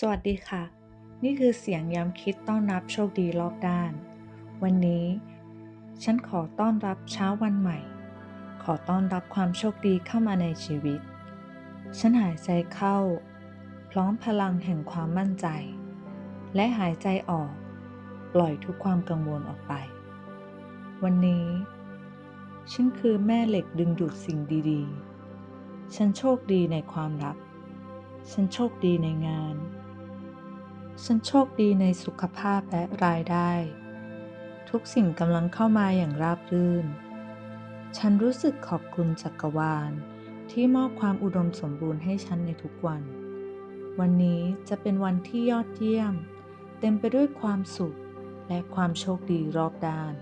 สวัสดีค่ะ นี่คือเสียงย้ำคิดต้อนรับโชคดีรอบด้าน วันนี้ ฉันขอต้อนรับเช้าวันใหม่ ขอต้อนรับความโชคดีเข้ามาในชีวิต ฉันหายใจเข้า พร้อมพลังแห่งความมั่นใจ และหายใจออก ปล่อยทุกความกังวลออกไป วันนี้ ฉันคือแม่เหล็กดึงดูดสิ่งดีๆ ฉันโชคดีในความรักฉันโชคดีในงาน ฉันโชคดีในสุขภาพและรายได้ ทุกสิ่งกำลังเข้ามาอย่างราบรื่น ฉันรู้สึกขอบคุณจักรวาลที่มอบความอุดมสมบูรณ์ให้ฉันในทุกวัน วันนี้จะเป็นวันที่ยอดเยี่ยม เต็มไปด้วยความสุขและความโชคดีรอบด้าน